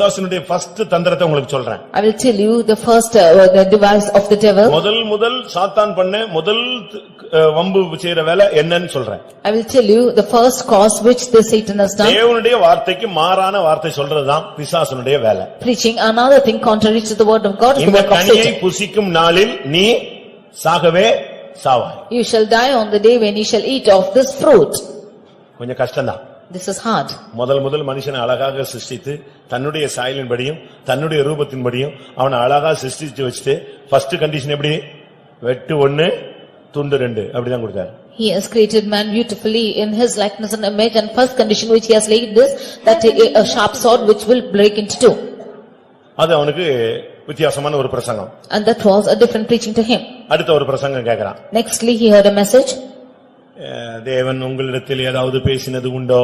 பிசாசினுடைய ஃபர்ஸ்ட் தந்திரத்தை உங்களுக்கு சொல்றேன் I will tell you the first uh, the device of the devil. முதல் முதல் சாத்தான் பண்ண முதல் அஹ், வம்பு செய்யற வேலை என்னன்னு சொல்றேன் I will tell you the first cause which the Satan has done. தேவனுடைய வார்த்தைக்கு மாறான வார்த்தை சொல்றதுதான் பிசாசனுடைய வேலை Preaching another thing contrary to the word of God is the இந்த work of கனியை Satan. புசிக்கும் நாளில் நீ சாகவே சாவாய் You shall die on the day when you shall eat of this fruit. கொஞ்சம் கஷ்டம்தான் This is hard. முதல் முதல் மனுஷனை அழகாக சிருஷ்டித்து தன்னுடைய சாயலின்படியும் தன்னுடைய ரூபத்தின்படியும் அவனை அழகா சிருஷ்டிச்சு வச்சுட்டு ஃபர்ஸ்ட் கண்டிஷன் எப்படி வெட்டு ஒண்ணு துண்டு ரெண்டு அப்படிதான் கொடுத்தாரு He has created man beautifully in his likeness and image and first condition which he has laid this, that a a sharp sword which will break into two. அது அவனுக்கு வித்தியாசமான ஒரு பிரசங்கம் And that was a different preaching to him. அடுத்த ஒரு பிரசங்கம் கேக்குறான் Nextly, he heard a message. தேவன் உங்களிடத்தில் ஏதாவது பேசினது உண்டோ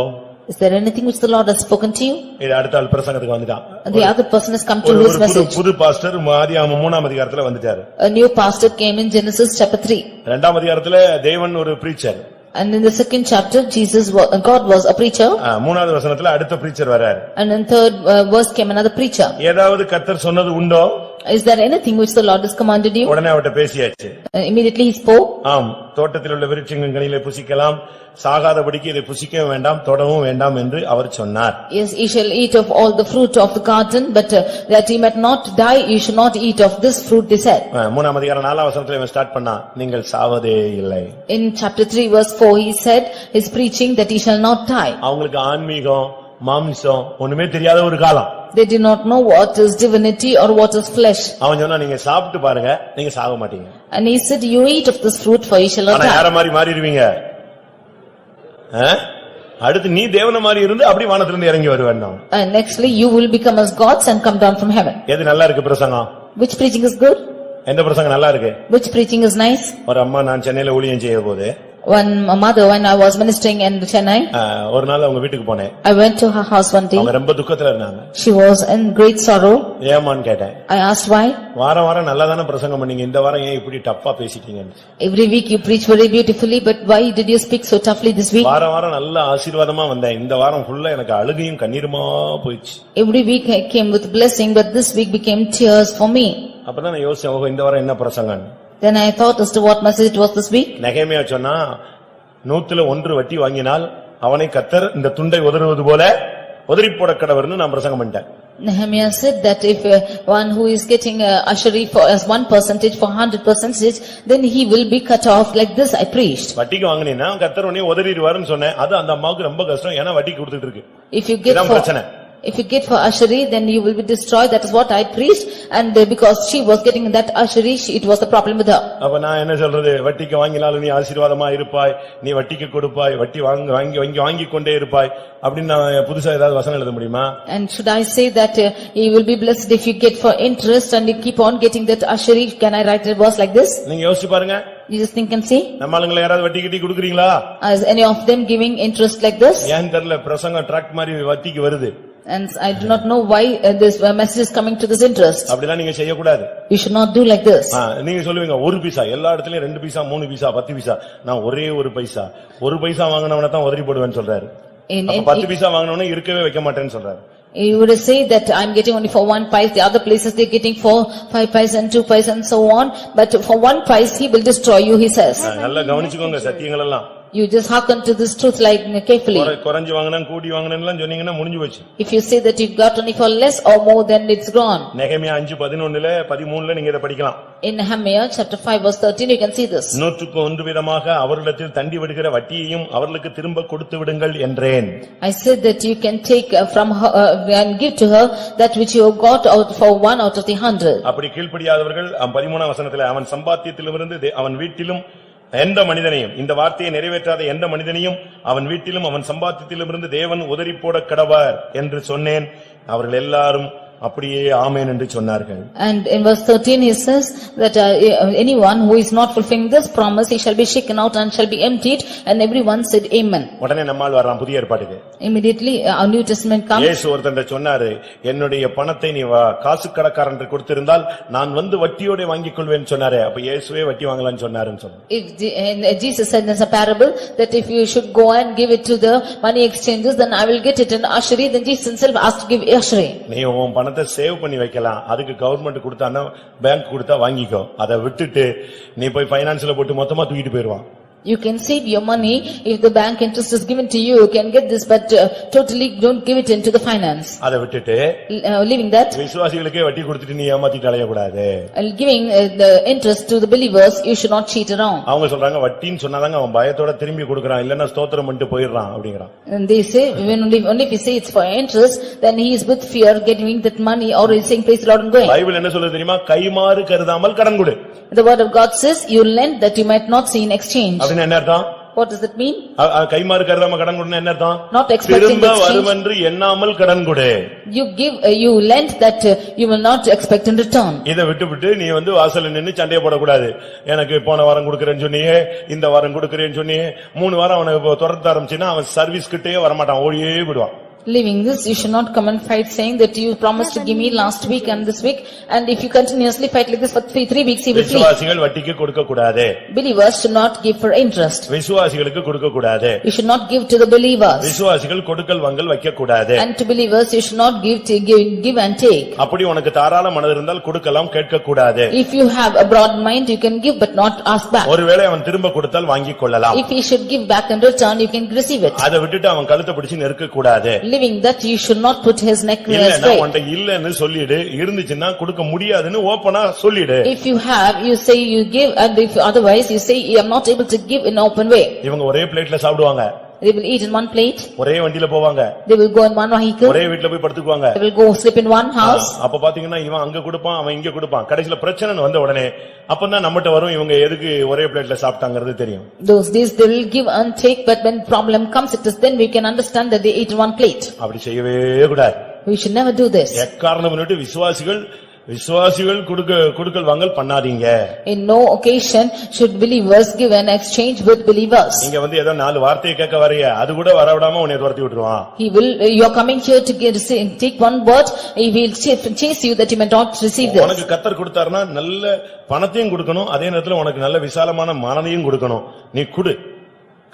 Is there anything which the Lord has spoken to you? இது அடுத்த ஆள் பிரசங்கத்துக்கு வந்துட்டான் And the other person has come to ஒரு his ஒரு புது message. புது பாஸ்டர் ஆதியாகமம் மூணாம் அதிகாரத்துல வந்துட்டாரு A new pastor came in Genesis chapter 3. இரண்டாம் அதிகாரத்துல தேவன் ஒரு preacher And in the second chapter, Jesus, wa- uh, God was a preacher. மூணாவது வசனத்துல அடுத்த பிரீச்சர் வர்றாரு And in third uh, verse came another preacher. ஏதாவது கத்தர் சொன்னது உண்டோ Is there anything which the Lord has commanded you? உடனே அவட்ட பேசியாச்சு Uh, Immediately he spoke. ஆம் தோட்டத்தில் உள்ள விருட்சங்களின் கனிகளை புசிக்கலாம் சாகாதபடிக்கு இதை புசிக்கவும் வேண்டாம் தொடவும் வேண்டாம் என்று அவர் சொன்னார் Yes, ye shall eat of all the fruit of the garden, but uh, that ye might not die, ye should not eat of this fruit, they said. அஹ், மூணாம் அதிகாரம் நாலாம் வசனத்துல இவன் ஸ்டார்ட் பண்ணா நீங்கள் சாவதே இல்லை In chapter 3 verse 4, he said, his preaching that he shall not die. அவங்களுக்கு ஆன்மீகம் மாம்சம் ஒண்ணுமே தெரியாத ஒரு காலம் They did not know what is divinity or what is flesh. அவன் சொன்னா நீங்க சாப்பிட்டு பாருங்க நீங்க சாக மாட்டீங்க And he said, you eat of this fruit for ye shall not ஆனா die. யார மாதிரி மாறிடுவீங்க? அடுத்து நீ தேவன மாதிரி இருந்து அப்படி வானத்திலிருந்து இறங்கி வருவேன் And nextly, you will become as gods and come down from heaven. எது நல்லா இருக்கு பிரசங்கம் Which preaching is good? எந்த பிரசங்கம் நல்லா இருக்கு Which preaching is nice? ஒரு அம்மா நான் சென்னையில ஊழியம் செய்ய போது One mother, when I was ministering in Chennai, ஒரு நாள் அவங்க வீட்டுக்கு போனேன் I went to her house one day. அவங்க ரொம்ப துக்கத்துல இருந்தாங்க She was in great sorrow. ஏமான்னு கேட்டேன் I asked why. வாரம் வாரம் நல்லா தானே பிரசங்கம் பண்ணீங்க இந்த வாரம் ஏன் இப்படி டப்பா பேசிட்டீங்கன்னு Every week you preach very beautifully, but why did you speak so toughly this week? வாரம் வாரம் நல்ல ஆசீர்வாதமா வந்தேன் இந்த வாரம் ஃபுல்லா எனக்கு அழுகையும் கண்ணீருமா போயிடுச்சு Every week I came with blessing, but this week became tears for me. அப்பதான் நான் யோசிச்சேன் இந்த வாரம் என்ன பிரசங்கம் Then I thought as to what message it was this week. நெகேமியா சொன்னா நூத்துல ஒன்று வட்டி வாங்கினால் அவனை கத்தர் இந்த துண்டை உதறுவது போல உதறி போட கடவர்னு நான் பிரசங்கம் பண்ணிட்டேன் Nehemiah said that if uh, one who is getting uh, ushery for as one percentage for hundred percentage, then he will be cut off like this I preached. வட்டிக்கு வாங்கினீங்கன்னா கத்தர் உடனே உதறிடுவாருன்னு சொன்னேன் அது அந்த அம்மாவுக்கு ரொம்ப கஷ்டம் ஏன்னா வட்டிக்கு கொடுத்துட்டு இருக்கு If you get இதான் for, பிரச்சனை if you get for ushery, then you will be destroyed. That is what I preached. And uh, because she was getting that ushery, she- it was the problem with her. அப்ப நான் என்ன சொல்றது வட்டிக்கு வாங்கினாலும் நீ ஆசீர்வாதமா இருப்பாய் நீ வட்டிக்கு கொடுப்பாய் வட்டி வாங்கி வாங்கி வாங்கி வாங்கி கொண்டே இருப்பாய் அப்படின்னு நான் புதுசா ஏதாவது வசனம் எழுத முடியுமா And should I say that uh, you will be blessed if you get for interest and you keep on getting that ushery? Can I write a verse like this? நீங்க யோசிச்சு பாருங்க You just think and see. நம்ம ஆளுங்களை யாராவது வட்டி கிட்டி கொடுக்குறீங்களா Is any of them giving interest like this? ஏன் தெரியல பிரசங்கம் ட்ராக் மாதிரி வட்டிக்கு வருது And I do not know why uh, this uh, message is coming to this interest. அப்படிலாம் நீங்க செய்யக்கூடாது You should not do like this. ஆ, நீங்க சொல்லுவீங்க ஒரு பைசா எல்லா இடத்துலயும் ரெண்டு பைசா மூணு பைசா பத்து பைசா நான் ஒரே ஒரு பைசா ஒரு பைசா வாங்கினவன தான் உதறி போடுவேன்னு சொல்றாரு In, அப்ப in, பத்து பைசா வாங்கினவன இருக்கவே வைக்க மாட்டேன்னு சொல்றாரு you would say that I'm getting only for one price, the other places they're getting for five price and two price and so on. But for one price, he will destroy you, he says. ஆ, நல்லா கவனிச்சுக்கோங்க சத்தியங்கள் எல்லாம் You just hearken to this truth like carefully. குறை- குறைஞ்சு வாங்கினேன் கூடி வாங்கினேன்னு சொன்னீங்கன்னா முடிஞ்சு போச்சு If you say that you've got only for less or more, then it's gone. நெகமியா அஞ்சு பதினொன்னுல பதிமூணுல நீங்க இதை படிக்கலாம் In Nehemiah chapter 5 verse 13, you can see this. நூற்றுக்கு ஒன்று விதமாக அவர்களிடத்தில் தண்டி விடுகிற வட்டியையும் அவர்களுக்கு திரும்ப கொடுத்து விடுங்கள் என்றேன் I said that you can take uh, from her uh, and give to her that which you have got out for one out of the hundred. அப்படி கீழ்ப்படியாதவர்கள் பதிமூணாம் வசனத்துல அவன் சம்பாத்தியத்திலிருந்து தே- அவன் வீட்டிலும் எந்த மனிதனையும் இந்த வார்த்தையை நிறைவேற்றாத எந்த மனிதனையும் அவன் வீட்டிலும் அவன் சம்பாத்தியத்திலும் இருந்து தேவன் உதறி போட என்று சொன்னேன். அவர்கள் எல்லாரும் அப்படியே ஆமேன் என்று சொன்னார்கள் And in verse 13 he says that uh, anyone who is not fulfilling this promise, he shall be shaken out and shall be emptied and everyone said amen. உடனே நம்மால் வர்றான் புதிய ஏற்பாட்டுக்கு Immediately uh, our New Testament comes. இயேசு ஒருத்தன் சொன்னாரு என்னுடைய பணத்தை நீ வா- காசு கடைக்காரன் கொடுத்திருந்தால் நான் வந்து வட்டியோட வாங்கிக் கொள்வேன்னு சொன்னாரு அப்ப இயேசுவே வட்டி வாங்கலாம்னு சொன்னாருன்னு சொன்னாரு If Je- and Jesus said in a parable that if you should go and give it to the money exchanges, then I will get it in usury. Then Jesus himself asked to give usury. நீ உன் பணத்தை save பண்ணி வைக்கலாம். அதுக்கு government கொடுத்தான்னா bank கொடுத்தா வாங்கிக்கோ. அதை விட்டுட்டு நீ போய் பைனான்ஸ்ல போட்டு மொத்தமா தூக்கிட்டு போயிடுவான் You can save your money if the bank interest is given to you, you can get this, but uh, totally don't give it into the finance. அதை விட்டுட்டு Uh, Leaving that, விசுவாசிகளுக்கே வட்டி கொடுத்துட்டு நீ ஏமாத்திட்டு அலையக்கூடாது and giving uh, the interest to the believers, you should not cheat around. அவங்க சொல்றாங்க வட்டின்னு சொன்னாதாங்க அவன் பயத்தோட திரும்பி கொடுக்கறான் இல்லன்னா ஸ்தோத்திரம் பண்ணிட்டு போயிடுறான் அப்படிங்கிறான் And they say, when only, only if you say it's for interest, then he is with fear getting that money or he's saying praise the Lord and going. Bible என்ன சொல்லுது தெரியுமா கைமாறு கருதாமல் கடன் கொடு The word of God says, you lend that you might not see in exchange. அப்படின்னு என்ன அர்த்தம் What does that mean? கைமாறு கருதாம கடன் கொடுன்னு என்ன அர்த்தம் Not expecting திரும்ப exchange. வருமென்று எண்ணாமல் கடன் கொடு You give, uh, you lend that uh, you will not expect in return. இதை விட்டு விட்டு நீ வந்து வாசல்ல நின்னு சண்டைய போடக்கூடாது எனக்கு போன வாரம் கொடுக்கறேன்னு சொன்னியே இந்த வாரம் கொடுக்கறேன்னு சொன்னியே மூணு வாரம் அவனுக்கு துரத்த ஆரம்பிச்சுன்னா அவன் சர்வீஸ் கிட்டே வரமாட்டான் ஓடியே விடுவான் Leaving this, you should not come and fight saying that you promised to give me last week and this week. And if you continuously fight like this for three, three weeks, he will flee. விசுவாசிகள் வட்டிக்கு கொடுக்க கூடாது Believers should not give for interest. விசுவாசிகளுக்கு கொடுக்க கூடாது You should not give to the believers. விசுவாசிகள் கொடுக்கல் வாங்கல் வைக்க கூடாது And to believers, you should not give, to give, give and take. அப்படி உனக்கு தாராள மனது இருந்தால் கொடுக்கலாம் கேட்க கூடாது If you have a broad mind, you can give but not ask back. ஒருவேளை அவன் திரும்ப கொடுத்தால் வாங்கிக் கொள்ளலாம் If he should give back in return, you can receive it. அதை விட்டுட்டு அவன் கழுத்தை பிடிச்சு நெருக்க கூடாது Leaving that, you should not put his neck இல்லன்னா straight. உன்கிட்ட இல்லன்னு சொல்லிடு இருந்துச்சுன்னா கொடுக்க முடியாதுன்னு ஓப்பனா சொல்லிடு If you have, you say you give and if otherwise you say you are not able to give in open way. இவங்க ஒரே பிளேட்ல சாப்பிடுவாங்க They will eat in one plate, ஒரே வண்டியில போவாங்க they will go in one vehicle, ஒரே வீட்டுல போய் படுத்துக்குவாங்க they will go sleep in one house. அப்ப பாத்தீங்கன்னா இவன் அங்க கொடுப்பான் அவன் இங்க கொடுப்பான் கடைசில பிரச்சனை வந்த உடனே அப்பதான் நம்மகிட்ட வரும் இவங்க எதுக்கு ஒரே பிளேட்ல சாப்பிட்டாங்கிறது தெரியும் Those days they will give and take, but when problem comes, it is then we can understand that they ate in one plate. அப்படி செய்யவே கூடாது We should never do this. எக்காரணம் விசுவாசிகள் விசுவாசிகள் கொடுக்க கொடுக்கல் வாங்கல் பண்ணாதீங்க In no occasion should believers give an exchange with believers. நீங்க வந்து ஏதோ நாலு வார்த்தையை கேட்க வரைய அது கூட வரவிடாம உன்னை துரத்தி விட்டுருவான் He will, you are coming here to get, take one word, he will chase you that you may not receive this. உனக்கு கத்தர் கொடுத்தாருன்னா நல்ல பணத்தையும் கொடுக்கணும் அதே நேரத்துல உனக்கு நல்ல விசாலமான மனதையும் கொடுக்கணும் நீ குடு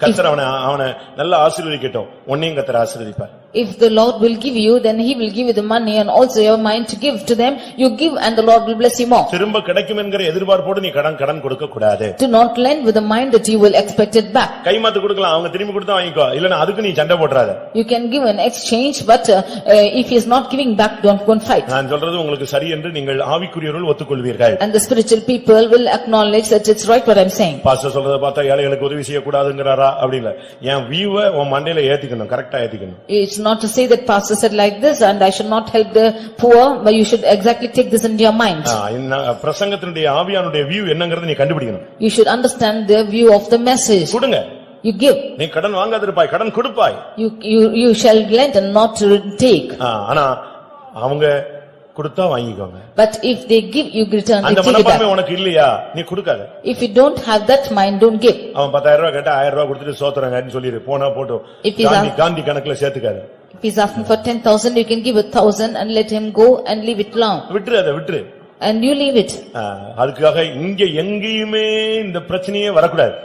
கத்தர் அவனை அவனை நல்லா ஆசீர்வதிக்கட்டும் உன்னையும் கத்தர் ஆசீர்வதிப்பார் If the Lord will give you, then he will give you the money and also your mind to give to them. You give and the Lord will bless you more. திரும்ப கிடைக்கும் என்கிற எதிர்பார்ப்போடு நீ கடன் கடன் கொடுக்க கூடாது Do not lend with the mind that you will expect it back. கைமாத்து கொடுக்கலாம் அவங்க திரும்பி கொடுத்தா வாங்கிக்கோ இல்லன்னா அதுக்கு நீ சண்டை போட்டுறாத You can give an exchange, but uh, uh, if he is not giving back, don't go and fight. நான் சொல்றது உங்களுக்கு சரி என்று நீங்கள் ஆவிக்குரியவர்கள் ஒத்துக்கொள்வீர்கள் And the spiritual people will acknowledge that it's right what I'm saying. Pastor சொல்றத பார்த்தா ஏழைகளுக்கு உதவி செய்யக்கூடாதுங்கிறாரா அப்படி இல்ல என் வியூவை உன் மண்டையில ஏத்திக்கணும் கரெக்டா ஏத்திக்கணும் It's not to say that pastor said like this and I should not help the poor, but you should exactly take this into your mind. ஆ, இந்த பிரசங்கத்தினுடைய ஆவியானுடைய வியூ என்னங்கறத நீ கண்டுபிடிக்கணும் You should understand the view of the message. கொடுங்க You give, நீ கடன் வாங்காதிருப்பாய் கடன் கொடுப்பாய் you, you, you shall lend and not to take. ஆ, ஆனா அவங்க கொடுத்தா வாங்கிக்கோங்க But if they give, you return, அந்த மனப்பான்மை. உனக்கு இல்லையா நீ கொடுக்காத If you don't have that mind, don't give. அவன் பத்தாயிரம் ரூபாய் கேட்டா ஆயிரம் ரூபாய் கொடுத்துட்டு சோத்துறாங்கன்னு சொல்லிரு போனா he's காந்தி காந்தி கணக்குல சேர்த்துக்காத If he's asking for ten thousand, you can give a thousand and let him go and leave it long. விட்டுரு அதை விட்டுரு And you leave it. அதுக்காக இங்க எங்கேயுமே இந்த பிரச்சனையே வரக்கூடாது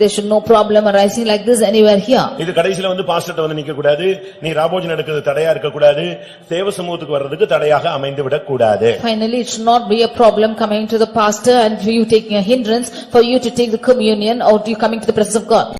There should no problem arising like this anywhere here. இது கடைசில வந்து பாஸ்டர்ட்ட வந்து நிக்க கூடாது நீ ராபோஜன் எடுக்கிறது தடையா இருக்க கூடாது தேவ சமூகத்துக்கு வர்றதுக்கு தடையாக அமைந்து விடக் கூடாது Finally, it should not be a problem coming to the pastor and for you taking a hindrance for you to take the communion or you coming to the presence of God.